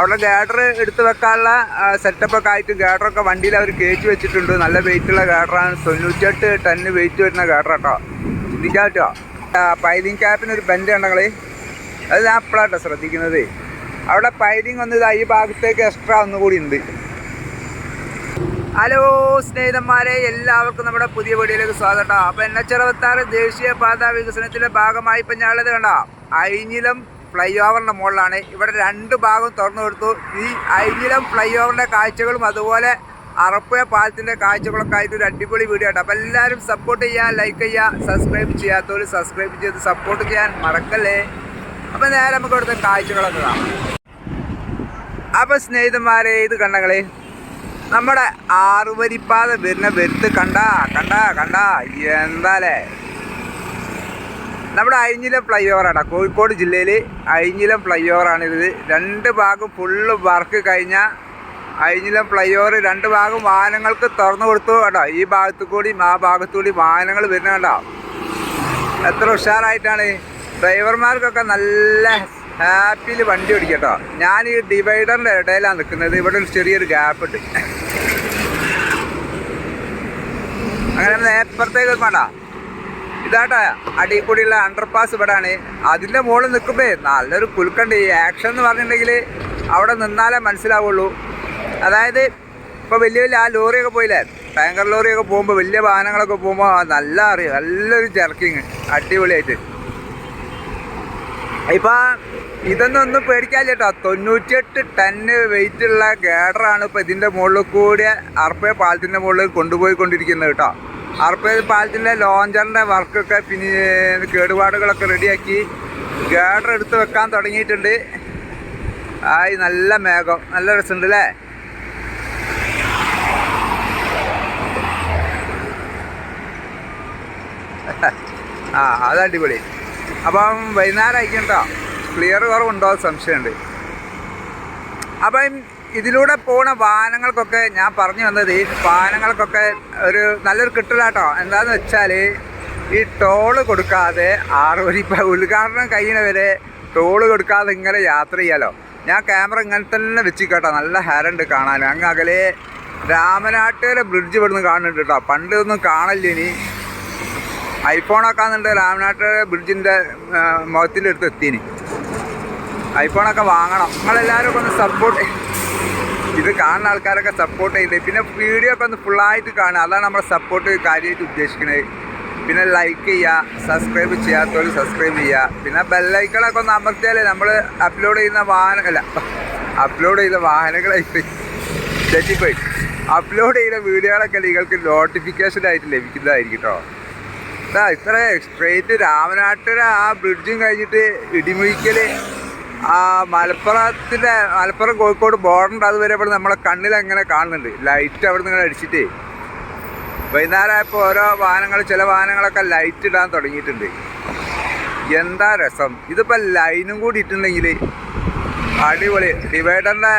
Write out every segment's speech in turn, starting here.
അവിടെ ഗാഡർ എടുത്തു വെക്കാനുള്ള സെറ്റപ്പൊക്കെ ആയിട്ട് ഗാഡറൊക്കെ വണ്ടിയിൽ അവർ കയറ്റി വെച്ചിട്ടുണ്ട്. നല്ല വെയിറ്റ് ഉള്ള ഗാഡറാണ് തൊണ്ണൂറ്റെട്ട് ടണ്ണ് വെയിറ്റ് വരുന്ന ഗാഡർ കേട്ടോ പറ്റുമോ പൈലിംഗ് ക്യാപ്പിന് ഒരു ബെൻഡ് ഉണ്ടെങ്കിൽ അത് ഞാൻ അപ്പോഴാട്ടോ ശ്രദ്ധിക്കുന്നത്. അവിടെ പൈലിംഗ് ഒന്ന് ഈ ഭാഗത്തേക്ക് എക്സ്ട്രാ ഒന്നുകൂടി ഉണ്ട്. ഹലോ സ്നേഹിതന്മാരെ എല്ലാവർക്കും നമ്മുടെ പുതിയ വീഡിയോയിലേക്ക് സ്വാഗതം അപ്പോൾ എൻ എച്ച് അറുപത്താറ് ദേശീയപാത വികസനത്തിന്റെ ഭാഗമായി ഇപ്പം ഞാനുള്ളത് കണ്ടോ? അയിഞ്ഞിലം ഫ്ലൈ ഓവറിന്റെ മുകളിലാണ്. ഇവിടെ രണ്ട് ഭാഗം തുറന്നു കൊടുത്തു. ഈ അയിഞ്ഞിലം ഫ്ലൈ ഓവറിന്റെ കാഴ്ചകളും അതുപോലെ അറപ്പുഴ പാലത്തിന്റെ കാഴ്ചകളൊക്കെ ആയിട്ട് ഒരു അടിപൊളി വീഡിയോ കേട്ടോ അപ്പോൾ എല്ലാവരും സപ്പോർട്ട് ചെയ്യുക ലൈക്ക് ചെയ്യുക സബ്സ്ക്രൈബ് ചെയ്യാത്തവർ സബ്സ്ക്രൈബ് ചെയ്ത് സപ്പോർട്ട് ചെയ്യാൻ മറക്കല്ലേ? അപ്പോൾ നേരെ നമുക്ക് ഇവിടുത്തെ കാഴ്ചകളൊക്കെ കാണാം. അപ്പോൾ സ്നേഹിതന്മാരെ ഇത് കണ്ടങ്ങളെ നമ്മുടെ ആറുവരിപ്പാത വരുന്ന വരുത്ത് കണ്ടാ കണ്ടാ കണ്ടാ എന്താലേ? നമ്മുടെ അഴിഞ്ഞിലം ഫ്ലൈ ഓവറാണ് കോഴിക്കോട് ജില്ലയിൽ അഴിഞ്ഞിലം ഫ്ലൈ ഓവറാണിത് രണ്ട് ഭാഗം ഫുള്ള് വർക്ക് കഴിഞ്ഞ അഴിഞ്ഞിലം ഫ്ലൈ ഓവർ രണ്ട് ഭാഗം വാഹനങ്ങൾക്ക് തുറന്നു കൊടുത്തു കേട്ടോ. ഈ ഭാഗത്തു കൂടിയും ആ ഭാഗത്തു കൂടി വാഹനങ്ങൾ വരുന്ന കേട്ടോ എത്ര ഉഷാറായിട്ടാണ്. ഡ്രൈവർമാർക്കൊക്കെ നല്ല ഹാപ്പിയിൽ വണ്ടി ഓടിക്കട്ടോ. ഞാൻ ഈ ഡിവൈഡറിന്റെ ഇടയിലാണ് നിൽക്കുന്നത്. ഇവിടെ ഒരു ചെറിയൊരു ഗ്യാപ്പ് ഉണ്ട്. അങ്ങനെ നേപ്പുറത്തേക്ക് വേണ്ട ഇതാട്ടാ അടിയിൽ കൂടിയുള്ള അണ്ടർപാസ് ഇവിടാണ്. അതിന്റെ മുകളിൽ നിൽക്കുമ്പോൾ നല്ലൊരു കുൽക്കണ്ട് ഈ ആക്ഷൻ എന്ന് പറഞ്ഞിട്ടുണ്ടെങ്കിൽ അവിടെ നിന്നാലേ മനസ്സിലാവുള്ളൂ. അതായത് ഇപ്പോൾ വലിയ വലിയ ആ ലോറിയൊക്കെ പോയില്ലേ? ടാങ്കർ ലോറിയൊക്കെ പോകുമ്പോൾ വലിയ വാഹനങ്ങളൊക്കെ പോകുമ്പോൾ നല്ല അറിയാം. നല്ലൊരു ജർക്കിങ് അടിപൊളിയായിട്ട്. ഇപ്പം ഇതൊന്നും ഒന്നും പേടിക്കാല്ല കേട്ടോ. തൊണ്ണൂറ്റിയെട്ട് ടണ്ണ് വെയിറ്റ് ഉള്ള ഗേഡറാണ് ഇപ്പോൾ ഇതിന്റെ മുകളിൽ കൂടി അർപ്പയ പാലത്തിന്റെ മുകളിൽ കൊണ്ടുപോയി കൊണ്ടിരിക്കുന്നത് കേട്ടോ. അർപ്പയ പാലത്തിന്റെ ലോഞ്ചറിന്റെ വർക്കൊക്കെ പിന്നെ കേടുപാടുകളൊക്കെ റെഡിയാക്കി ഗേഡർ എടുത്ത് വെക്കാൻ തുടങ്ങിയിട്ടുണ്ട്. ആയി നല്ല മേഘം നല്ല രസമുണ്ട് അല്ലേ? ആ അത് അടിപൊളി. അപ്പം വൈകുന്നേരം ആയിരിക്കും ക്ലിയർ കുറവുണ്ടോ സംശയമുണ്ട്. അപ്പം ഇതിലൂടെ പോണ വാഹനങ്ങൾക്കൊക്കെ ഞാൻ പറഞ്ഞു വന്നത് ഈ വാഹനങ്ങൾക്കൊക്കെ ഒരു നല്ലൊരു കിട്ടലാട്ടോ. എന്താന്ന് വെച്ചാൽ ഈ ടോൾ കൊടുക്കാതെ ആറുപതി ഇപ്പം ഉദ്ഘാടനം കഴിയണവരെ ടോൾ കൊടുക്കാതെ ഇങ്ങനെ യാത്ര ചെയ്യാലോ. ഞാൻ ക്യാമറ ഇങ്ങനെ തന്നെ വെച്ചിക്കട്ടോ. നല്ല ഹാരണ്ട് കാണാൻ. അങ്ങ് അകലെ രാമനാട്ടുകര ബ്രിഡ്ജ് ഇവിടുന്ന് കാണുന്നുണ്ട് കേട്ടോ. പണ്ട് ഒന്നും കാണില്ല ഇനി. ഐഫോണൊക്കെ ആണെന്നുണ്ട് രാമനാട്ടുകര ബ്രിഡ്ജിന്റെ മുഖത്തിന്റെ എത്തിന്. ഐഫോണൊക്കെ വാങ്ങണം. നിങ്ങളെല്ലാവരും ഒക്കെ ഒന്ന് സപ്പോർട്ട് ഇത് കാണുന്ന ആൾക്കാരൊക്കെ സപ്പോർട്ട് ചെയ്യുന്നത് പിന്നെ വീഡിയോ ഒക്കെ ഒന്ന് ഫുള്ളായിട്ട് കാണുക. അതാണ് നമ്മുടെ സപ്പോർട്ട് കാര്യമായിട്ട് ഉദ്ദേശിക്കുന്നത് പിന്നെ ലൈക്ക് ചെയ്യുക സബ്സ്ക്രൈബ് ചെയ്യാത്തവർ സബ്സ്ക്രൈബ് ചെയ്യുക. പിന്നെ ബെല്ലൈക്കളൊക്കെ ഒന്ന് അമർത്തിയാലേ നമ്മൾ അപ്ലോഡ് ചെയ്യുന്ന വാഹനം അല്ല അപ്ലോഡ് ചെയ്ത വാഹനങ്ങളായിട്ട് തെറ്റിപ്പോയി. അപ്ലോഡ് ചെയ്ത വീഡിയോകളൊക്കെ നിങ്ങൾക്ക് നോട്ടിഫിക്കേഷൻ ആയിട്ട് ലഭിക്കുന്നതായിരിക്കും കേട്ടോ ഇതാ ഇത്ര. സ്ട്രേറ്റ് രാമനാട്ടുകര ആ ബ്രിഡ്ജും കഴിഞ്ഞിട്ട് ഇടിമുഴിക്കൽ ആ മലപ്പുറത്തിന്റെ മലപ്പുറം കോഴിക്കോട് ബോർഡറിന്റെ അതുവരെ ഇവിടെ നമ്മളെ കണ്ണിൽ അങ്ങനെ കാണുന്നുണ്ട്. ലൈറ്റ് അവിടെ നിന്ന് അടിച്ചിട്ടേ. വൈകുന്നേരമായപ്പോൾ ഓരോ വാഹനങ്ങൾ ചില വാഹനങ്ങളൊക്കെ ലൈറ്റ് ഇടാൻ തുടങ്ങിയിട്ടുണ്ട്. എന്താ രസം? ഇതിപ്പോൾ ലൈനും കൂടി ഇട്ടുണ്ടെങ്കിൽ അടിപൊളി. ഡിവൈഡറിന്റെ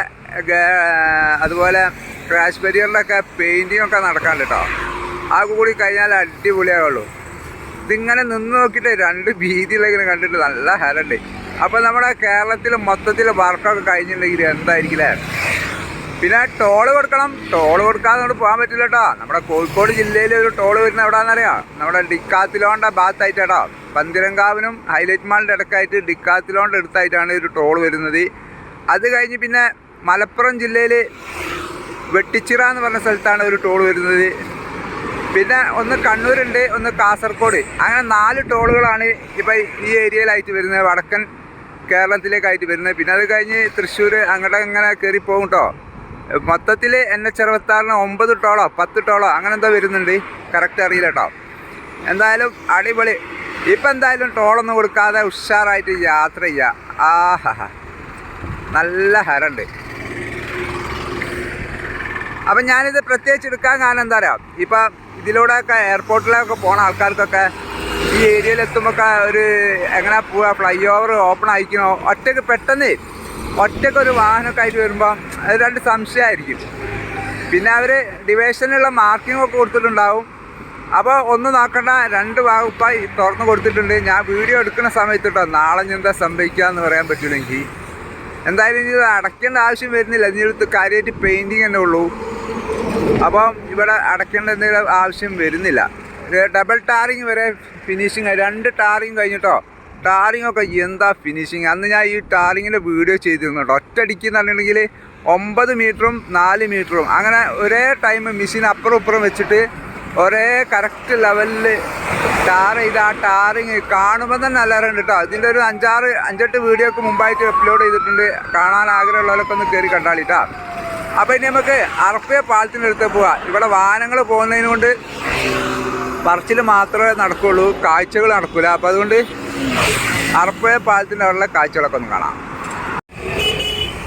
അതുപോലെ ക്രാഷ് ബരിയറിന്റെ ഒക്കെ പെയിന്റിങ് ഒക്കെ നടക്കാണ്ട് കേട്ടോ ആ കൂടി കഴിഞ്ഞാൽ അടിപൊളിയാവുള്ളൂ. ഇതിങ്ങനെ നിന്ന് നോക്കിയിട്ട് രണ്ട് ഭീതിയിലെങ്കിലും കണ്ടിട്ട് നല്ല ഹരണ്ട് അപ്പോൾ നമ്മുടെ കേരളത്തിൽ മൊത്തത്തിൽ വർക്കൊക്കെ കഴിഞ്ഞിട്ടുണ്ടെങ്കിൽ എന്തായിരിക്കില്ലേ? പിന്നെ ടോൾ കൊടുക്കണം. ടോൾ കൊടുക്കാതെ നമുക്ക് പോകാൻ പറ്റില്ല കേട്ടോ നമ്മുടെ കോഴിക്കോട് ജില്ലയിൽ ഒരു ടോൾ വരുന്ന എവിടെയാണെന്നറിയാം നമ്മുടെ ഡിക്കാത്തിലോണ്ട ഭാഗത്തായിട്ട് കേട്ടോ പന്തിരങ്കാവിനും ഹൈലൈറ്റ് മാളിന്റെ ഇടക്കായിട്ട് ഡിക്കാത്തിലോണ്ട അടുത്തായിട്ടാണ് ഒരു ടോൾ വരുന്നത്. അത് കഴിഞ്ഞ് പിന്നെ മലപ്പുറം ജില്ലയിൽ വെട്ടിച്ചിറ എന്ന് പറഞ്ഞ സ്ഥലത്താണ് ഒരു ടോൾ വരുന്നത്. പിന്നെ ഒന്ന് കണ്ണൂരുണ്ട് ഒന്ന് കാസർഗോഡ്. അങ്ങനെ നാല് ടോളുകളാണ് ഇപ്പം ഈ ഏരിയയിലായിട്ട് വരുന്നത്. വടക്കൻ കേരളത്തിലേക്കായിട്ട് വരുന്നത്. പിന്നെ അത് കഴിഞ്ഞ് തൃശ്ശൂർ അങ്ങോട്ട് ഇങ്ങനെ കയറി പോകും കേട്ടോ മൊത്തത്തിൽ എൻ എച്ച് അറുപത്താറിന് ഒമ്പത് ടോളോ പത്ത് ടോളോ അങ്ങനെ എന്തോ വരുന്നുണ്ട്. കറക്റ്റ് അറിയില്ല കേട്ടോ എന്തായാലും അടിപൊളി. ഇപ്പം എന്തായാലും ടോളൊന്നും കൊടുക്കാതെ ഉഷാറായിട്ട് യാത്ര ചെയ്യുക ആഹാ. നല്ല ഹരണ്ട്. അപ്പം ഞാനിത് പ്രത്യേകിച്ച് എടുക്കാൻ കാരണം എന്താ പറയുക ഇപ്പം ഇതിലൂടെയൊക്കെ എയർപോർട്ടിലൊക്കെ പോണ ആൾക്കാർക്കൊക്കെ ഈ ഏരിയയിൽ എത്തുമ്പോൾ ഒരു എങ്ങനെ പോവുക ഫ്ലൈ ഓവർ ഓപ്പൺ ആയിക്കണോ ഒറ്റയ്ക്ക് പെട്ടെന്ന് ഒറ്റയ്ക്ക് ഒരു വാഹനമൊക്കെ ആയിട്ട് വരുമ്പോൾ അത് രണ്ട് സംശയമായിരിക്കും. പിന്നെ അവർ ഡിവേഷനിലുള്ള മാർക്കിംഗ് ഒക്കെ കൊടുത്തിട്ടുണ്ടാവും. അപ്പോൾ ഒന്ന് നോക്കണ്ട രണ്ട് വകുപ്പായി തുറന്നു കൊടുത്തിട്ടുണ്ട്. ഞാൻ വീഡിയോ എടുക്കുന്ന സമയത്ത് കേട്ടോ നാളെ ഞാൻ എന്താ സംഭവിക്കുക എന്ന് പറയാൻ പറ്റില്ലെങ്കിൽ എന്തായാലും ഇനി ഇത് അടയ്ക്കേണ്ട ആവശ്യം വരുന്നില്ല. ഇതിനടുത്ത് കാര്യമായിട്ട് പെയിന്റിങ് തന്നെ ഉള്ളൂ. അപ്പം ഇവിടെ അടയ്ക്കേണ്ട എന്തെങ്കിലും ആവശ്യം വരുന്നില്ല. ഡബിൾ ടാറിങ് വരെ ഫിനിഷിങ് രണ്ട് ടാറിങ് കഴിഞ്ഞിട്ടോ? ടാറിങ് ഒക്കെ എന്താ ഫിനിഷിങ് അന്ന് ഞാൻ ഈ ടാറിങ്ങിന്റെ വീഡിയോ ചെയ്തിരുന്നു കേട്ടോ ഒറ്റയടിക്ക് എന്ന് പറഞ്ഞിട്ടുണ്ടെങ്കിൽ ഒമ്പത് മീറ്ററും നാല് മീറ്ററും അങ്ങനെ ഒരേ ടൈം മെഷീൻ അപ്പുറം ഇപ്പുറം വെച്ചിട്ട് ഒരേ കറക്റ്റ് ലെവലിൽ ടാർ ചെയ്ത് ആ ടാറിങ് കാണുമ്പോൾ തന്നെ നല്ലതുണ്ട് കേട്ടോ ഇതിന്റെ ഒരു അഞ്ചാറ് അഞ്ചെട്ട് വീഡിയോ ഒക്കെ മുമ്പായിട്ട് അപ്ലോഡ് ചെയ്തിട്ടുണ്ട്. കാണാൻ ആഗ്രഹമുള്ളവരൊക്കെ ഒന്ന് കയറി കണ്ടാളിട്ടാ അപ്പോൾ ഇനി നമുക്ക് അറപ്പയ പാലത്തിന്റെ അടുത്ത് പോവാം. ഇവിടെ വാഹനങ്ങൾ പോകുന്നതിന് കൊണ്ട് പറച്ചിൽ മാത്രമേ നടക്കുകയുള്ളൂ കാഴ്ചകൾ നടക്കില്ല അപ്പോൾ അതുകൊണ്ട് അറപ്പയ പാലത്തിന്റെ അവിടെയുള്ള കാഴ്ചകളൊക്കെ ഒന്ന് കാണാം.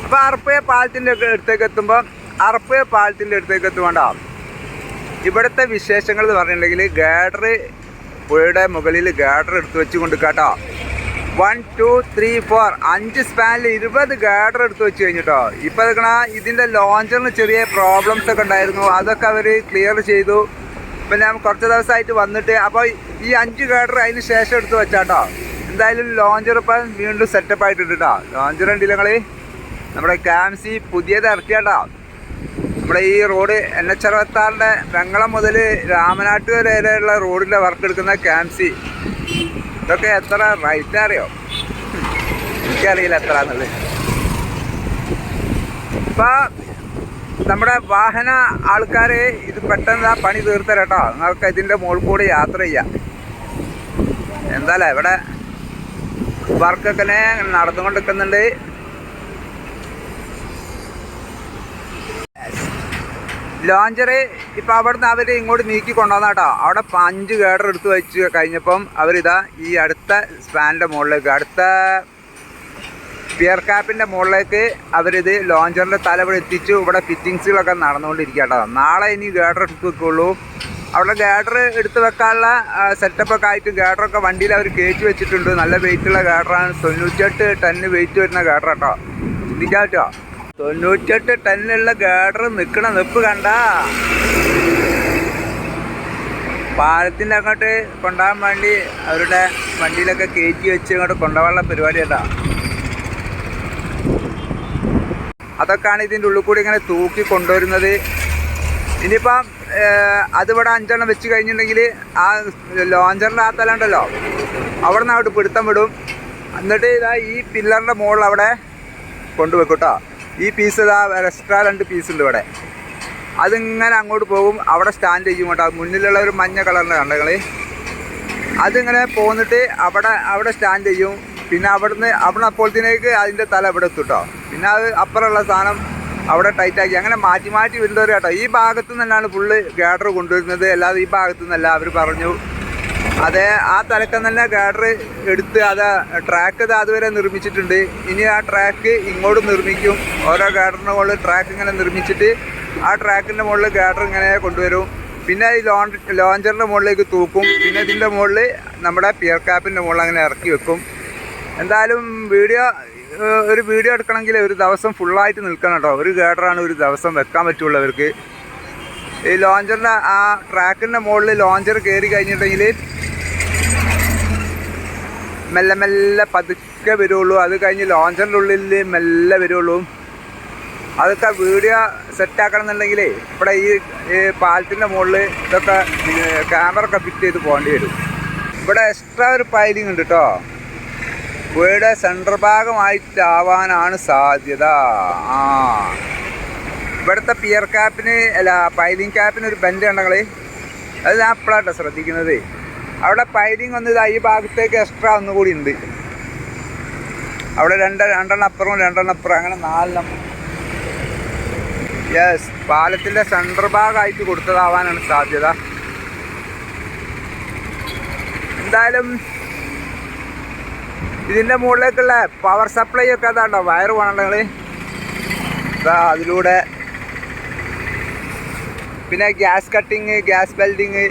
അപ്പോൾ അറപ്പയ പാലത്തിന്റെ അടുത്തേക്ക് എത്തുമ്പോൾ അറപ്പയ പാലത്തിന്റെ അടുത്തേക്ക് എത്തുവേണ്ട ഇവിടുത്തെ വിശേഷങ്ങൾ എന്ന് പറഞ്ഞിട്ടുണ്ടെങ്കിൽ ഗാഡർ പുഴയുടെ മുകളിൽ ഗാഡർ എടുത്ത് വെച്ച് കൊണ്ട് കേട്ടോ. വൺ ടു ത്രീ ഫോർ അഞ്ച് സ്പാനിൽ ഇരുപത് ഗാഡർ എടുത്ത് വെച്ച് കഴിഞ്ഞിട്ടോ. ഇപ്പം എടുക്കണ ഇതിന്റെ ലോഞ്ചറിന് ചെറിയ പ്രോബ്ലംസ് ഒക്കെ ഉണ്ടായിരുന്നു. അതൊക്കെ അവർ ക്ലിയർ ചെയ്തു. പിന്നെ കുറച്ച് ദിവസമായിട്ട് വന്നിട്ട് അപ്പോൾ ഈ അഞ്ച് ഗേഡർ അതിന് ശേഷം എടുത്ത് വെച്ചാട്ടോ. എന്തായാലും ലോഞ്ചർ ഇപ്പം വീണ്ടും സെറ്റപ്പ് ആയിട്ടുണ്ട് കേട്ടോ ലോഞ്ചർ ഉണ്ടല്ലോ നമ്മുടെ ക്യാംസി പുതിയത് ഇറക്കിയാട്ടോ. നമ്മുടെ ഈ റോഡ് എൻ എച്ച് അറുപത്താറിന്റെ വെങ്ങളം മുതൽ രാമനാട്ടുകര വരെയുള്ള റോഡിന്റെ വർക്ക് എടുക്കുന്ന ക്യാംസി ഇതൊക്കെ എത്ര റൈറ്റ് അറിയോ? എനിക്കറിയില്ല എത്ര എന്നുള്ളത് ഇപ്പം നമ്മുടെ വാഹന ആൾക്കാർ ഇത് പെട്ടെന്ന് ആ പണി തീർത്തരട്ടോ. നിങ്ങൾക്ക് ഇതിന്റെ മുകളിൽ കൂടി യാത്ര ചെയ്യാം. എന്തായാലും ഇവിടെ വർക്കൊക്കെ നടന്നുകൊണ്ടിരിക്കുന്നുണ്ട്. ലോഞ്ചറ് ഇപ്പം അവിടുന്ന് അവർ ഇങ്ങോട്ട് നീക്കി കൊണ്ടുവന്ന കേട്ടോ അവിടെ അഞ്ച് ഗേഡർ എടുത്ത് വെച്ച് കഴിഞ്ഞപ്പം അവരിതാ ഈ അടുത്ത സ്പാനിന്റെ മുകളിലേക്ക് അടുത്ത പിയർ ക്യാപ്പിന്റെ മുകളിലേക്ക് അവരിത് ലോഞ്ചറിന്റെ തല ഇവിടെ എത്തിച്ചു. ഇവിടെ ഫിറ്റിങ്സുകളൊക്കെ നടന്നുകൊണ്ടിരിക്കുക കേട്ടോ നാളെ ഇനി ഗേഡർ എടുത്ത് വെക്കുള്ളൂ അവിടെ ഗേഡർ എടുത്ത് വെക്കാനുള്ള സെറ്റപ്പൊക്കെ ആയിട്ട് ഗേഡറൊക്കെ വണ്ടിയിൽ അവർ കയറ്റി വെച്ചിട്ടുണ്ട്. നല്ല വെയിറ്റുള്ള ഗേഡറാണ് തൊണ്ണൂറ്റെട്ട് ടണ്ണ് വെയിറ്റ് വരുന്ന ഗേഡർ കേട്ടോ ചിന്തിക്കാട്ടോ തൊണ്ണൂറ്റെട്ട് ടണ്ണിലുള്ള ഗേഡർ നിൽക്കണ നിപ്പ് കണ്ട. പാലത്തിന്റെ അങ്ങോട്ട് കൊണ്ടുപോകാൻ വേണ്ടി അവരുടെ വണ്ടിയിലൊക്കെ കയറ്റി വെച്ച് ഇങ്ങോട്ട് കൊണ്ടുപോകാനുള്ള പരിപാടി കേട്ടോ. അതൊക്കെയാണ് ഇതിന്റെ ഉള്ളിൽ കൂടി ഇങ്ങനെ തൂക്കി കൊണ്ടുവരുന്നത്. ഇനിയിപ്പം അതിവിടെ അഞ്ചെണ്ണം വെച്ച് കഴിഞ്ഞിട്ടുണ്ടെങ്കിൽ ആ ലോഞ്ചറിന്റെ ആ ഉണ്ടല്ലോ അവിടെ നിന്ന് അവിടെ പിടുത്തം വിടും. എന്നിട്ട് ഇതാ ഈ പില്ലറിന്റെ മുകളിൽ അവിടെ കൊണ്ടുവെക്കൂട്ടോ കേട്ടോ. ഈ പീസ് ഇതാ എക്സ്ട്രാ രണ്ട് പീസ് ഉണ്ട് ഇവിടെ. അതിങ്ങനെ അങ്ങോട്ട് പോകും അവിടെ സ്റ്റാൻഡ് ചെയ്യും കേട്ടോ. മുന്നിലുള്ള ഒരു മഞ്ഞ കളറിന്റെ കണ്ടങ്ങൾ അതിങ്ങനെ പോന്നിട്ട് അവിടെ അവിടെ സ്റ്റാൻഡ് ചെയ്യും. പിന്നെ അവിടുന്ന് അവിടെ അപ്പോഴത്തേക്ക് അതിന്റെ തല ഇവിടെ എത്തും കേട്ടോ. പിന്നെ അത് അപ്പുറമുള്ള സാധനം അവിടെ ടൈറ്റാക്കി അങ്ങനെ മാറ്റി മാറ്റി വരുന്നവർ കേട്ടോ. ഈ ഭാഗത്തു നിന്നാണ് ഫുള്ള് ഗാഡർ കൊണ്ടുവരുന്നത്. അല്ലാതെ ഈ ഭാഗത്തു നിന്നല്ല. അവർ പറഞ്ഞു. അതേ ആ തലക്കം തന്നെ ഗാഡർ എടുത്ത് അത് ട്രാക്ക് ഇത് അതുവരെ നിർമ്മിച്ചിട്ടുണ്ട്. ഇനി ആ ട്രാക്ക് ഇങ്ങോട്ട് നിർമ്മിക്കും. ഓരോ ഗാഡറിന്റെ മുകളിൽ ട്രാക്ക് ഇങ്ങനെ നിർമ്മിച്ചിട്ട് ആ ട്രാക്കിന്റെ മുകളിൽ ഗാഡർ ഇങ്ങനെ കൊണ്ടുവരും. പിന്നെ ഈ ലോൺ ലോഞ്ചറിന്റെ മുകളിലേക്ക് തൂക്കും. പിന്നെ ഇതിന്റെ മുകളിൽ നമ്മുടെ പിയർ ക്യാപ്പിന്റെ മുകളിൽ അങ്ങനെ ഇറക്കി വെക്കും. എന്തായാലും വീഡിയോ ഒരു വീഡിയോ എടുക്കണമെങ്കിൽ ഒരു ദിവസം ഫുള്ളായിട്ട് നിൽക്കണം കേട്ടോ. ഒരു ഗേഡറാണ് ഒരു ദിവസം വെക്കാൻ പറ്റുള്ളൂ അവർക്ക് ഈ ലോഞ്ചറിന്റെ ആ ട്രാക്കിന്റെ മുകളിൽ ലോഞ്ചർ കയറി കഴിഞ്ഞിട്ടുണ്ടെങ്കിൽ മെല്ലെ മെല്ലെ പതുക്കെ വരുള്ളൂ. അത് കഴിഞ്ഞ് ലോഞ്ചറിന്റെ ഉള്ളിൽ മെല്ലെ വരുള്ളൂ. അതൊക്കെ വീഡിയോ സെറ്റാക്കണം എന്നുണ്ടെങ്കിൽ ഇവിടെ ഈ പാലത്തിന്റെ മുകളിൽ ഇതൊക്കെ ക്യാമറ ഒക്കെ ഫിറ്റ് ചെയ്ത് പോകേണ്ടി വരും. ഇവിടെ എക്സ്ട്രാ ഒരു പൈലിംഗ് ഉണ്ട് കേട്ടോ. പുഴയുടെ സെൻട്രൽ ഭാഗമായിട്ടാവാനാണ് സാധ്യത. ആ. ഇവിടുത്തെ പിയർ ക്യാപ്പിന് അല്ല പൈലിംഗ് ക്യാപ്പിന് ഒരു ബെൻഡ് ഉണ്ടെങ്കിൽ അത് ഞാൻ അപ്പോഴാട്ടോ ശ്രദ്ധിക്കുന്നത്. അവിടെ പൈലിംഗ് വന്നത് ഈ ഭാഗത്തേക്ക് എക്സ്ട്രാ ഒന്നുകൂടി ഉണ്ട്. അവിടെ രണ്ട് രണ്ടെണ്ണം അപ്പുറവും രണ്ടെണ്ണം അപ്പുറം അങ്ങനെ നാലെണ്ണം. യെസ് പാലത്തിന്റെ സെൻട്രൽ ഭാഗമായിട്ട് കൊടുത്തതാവാനാണ് സാധ്യത. എന്തായാലും ഇതിന്റെ മുകളിലേക്കുള്ള പവർ സപ്ലൈ ഒക്കെ അതാണ്ടോ? വയർ വേണങ്ങൾ ഇതാ അതിലൂടെ. പിന്നെ ഗ്യാസ് കട്ടിങ് ഗ്യാസ് ബെൽഡിങ്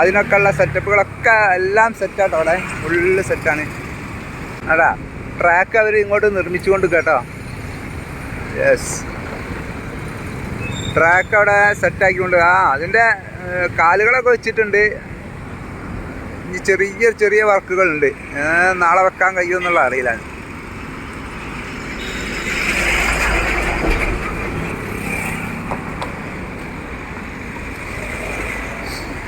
അതിനൊക്കെ ഉള്ള സെറ്റപ്പുകളൊക്കെ എല്ലാം സെറ്റാട്ടോ അവിടെ. ഫുള്ള് സെറ്റാണ് അടാ ട്രാക്ക് അവർ ഇങ്ങോട്ട് നിർമ്മിച്ചുകൊണ്ട് കേട്ടോ. യെസ് ട്രാക്ക് അവിടെ സെറ്റാക്കിക്കൊണ്ട് ആ അതിന്റെ കാലുകളൊക്കെ വെച്ചിട്ടുണ്ട്. ഇനി ചെറിയ ചെറിയ വർക്കുകളുണ്ട്. നാളെ വെക്കാൻ കഴിയുമെന്നുള്ള അറിയില്ല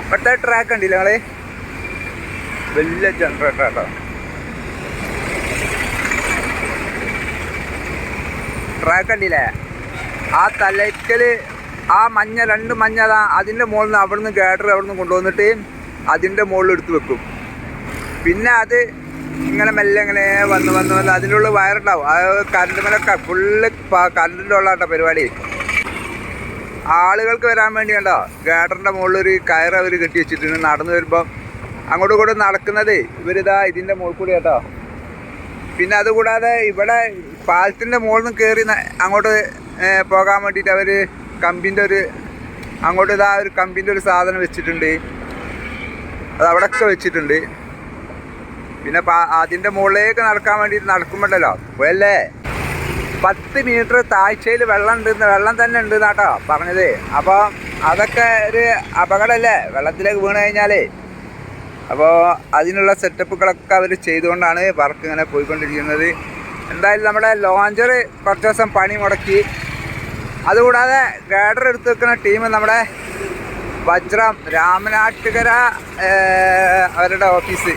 ഇവിടുത്തെ ട്രാക്ക് ഉണ്ടല്ലേ നിങ്ങളെ? വലിയ ജനറേറ്ററാട്ടോ ട്രാക്ക് ഉണ്ടല്ലേ ആ തലയ്ക്കൽ ആ മഞ്ഞ രണ്ട് മഞ്ഞ അതാ അതിന്റെ മുകളിൽ നിന്ന് അവിടുന്ന് ഗേഡർ അവിടുന്ന് കൊണ്ടുവന്നിട്ട് അതിന്റെ മുകളിൽ എടുത്ത് വെക്കും. പിന്നെ അത് ഇങ്ങനെ മെല്ലെ ഇങ്ങനെ വന്ന് വന്ന് വന്ന് അതിനുള്ള വയറുണ്ടാവും. ആ കറണ്ട് മേലൊക്കെ ഫുള്ള് കറണ്ടിന്റെ ഉള്ള കേട്ടോ പരിപാടി. ആളുകൾക്ക് വരാൻ വേണ്ടി കണ്ടോ? മുകളിൽ ഒരു കയറ് അവർ കെട്ടി വെച്ചിട്ടുണ്ട് നടന്നു വരുമ്പോൾ അങ്ങോട്ടും ഇങ്ങോട്ടും നടക്കുന്നത് ഇവരിതാ ഇതിന്റെ മുകളിൽ കൂടി കേട്ടോ. പിന്നെ അതുകൂടാതെ ഇവിടെ പാലത്തിന്റെ മുകളിൽ നിന്ന് കയറി അങ്ങോട്ട് പോകാൻ വേണ്ടിയിട്ട് അവർ കമ്പിന്റെ ഒരു അങ്ങോട്ട് ഇതാ ഒരു കമ്പിന്റെ ഒരു സാധനം വെച്ചിട്ടുണ്ട്. അത് അവിടെയൊക്കെ വെച്ചിട്ടുണ്ട്. പിന്നെ അതിന്റെ മുകളിലേക്ക് നടക്കാൻ വേണ്ടിയിട്ട് നടക്കുമ്പോണ്ടല്ലോ. പോയല്ലേ? പത്ത് മീറ്റർ താഴ്ചയിൽ വെള്ളം ഉണ്ട് വെള്ളം തന്നെ ഉണ്ട് എന്നാട്ടോ പറഞ്ഞത്. അപ്പോൾ അതൊക്കെ ഒരു അപകടമല്ലേ? വെള്ളത്തിലേക്ക് വീണ് കഴിഞ്ഞാലേ. അപ്പോൾ അതിനുള്ള സെറ്റപ്പുകളൊക്കെ അവർ ചെയ്തുകൊണ്ടാണ് വർക്ക് ഇങ്ങനെ പോയിക്കൊണ്ടിരിക്കുന്നത്. എന്തായാലും നമ്മുടെ ലോഞ്ചർ കുറച്ച് ദിവസം പണി മുടക്കി. അതുകൂടാതെ ഗൈഡർ എടുത്ത് വെക്കുന്ന ടീം നമ്മുടെ വജ്രം രാമനാട്ടുകര അവരുടെ ഓഫീസ്.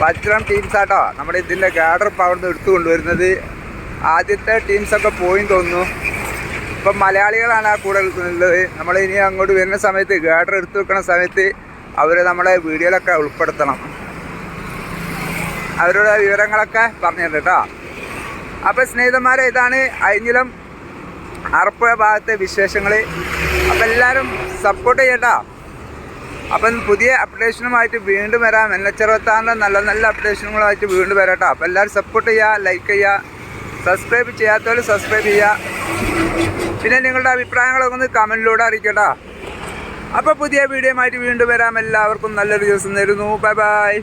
വജ്രം ടീംസാട്ടോ നമ്മുടെ ഇതിന്റെ ഗൈഡർ ഇപ്പോൾ എടുത്തു കൊണ്ടുവരുന്നത്. ആദ്യത്തെ ടീംസൊക്കെ പോയി തോന്നുന്നു. ഇപ്പം മലയാളികളാണ് ആ കൂടെ ഉള്ളത്. നമ്മൾ ഇനി അങ്ങോട്ട് വരുന്ന സമയത്ത് ഗാർഡർ എടുത്തു വെക്കുന്ന സമയത്ത് അവരെ നമ്മളെ വീഡിയോയിലൊക്കെ ഉൾപ്പെടുത്തണം. അവരുടെ വിവരങ്ങളൊക്കെ പറഞ്ഞു കേട്ടോ. അപ്പോൾ സ്നേഹിതന്മാരെ ഇതാണ് അയഞ്ഞിലം അറപ്പുഴ ഭാഗത്തെ വിശേഷങ്ങൾ അപ്പം എല്ലാവരും സപ്പോർട്ട് ചെയ്യട്ടോ. അപ്പം പുതിയ അപ്ഡേഷനുമായിട്ട് വീണ്ടും വരാം. എൻ എച്ച് അറുപത്താറിന്റെ നല്ല നല്ല അപ്ഡേഷനുകളായിട്ട് വീണ്ടും വരാട്ടോ. അപ്പം എല്ലാവരും സപ്പോർട്ട് ചെയ്യുക ലൈക്ക് ചെയ്യുക സബ്സ്ക്രൈബ് ചെയ്യാത്തവർ സബ്സ്ക്രൈബ് ചെയ്യുക പിന്നെ നിങ്ങളുടെ അഭിപ്രായങ്ങളൊക്കെ ഒന്ന് കമന്റിലൂടെ അറിയിക്കട്ടോ. അപ്പോൾ പുതിയ വീഡിയോ ആയിട്ട് വീണ്ടും വരാം. എല്ലാവർക്കും നല്ലൊരു ദിവസം തരുന്നു. Bye bye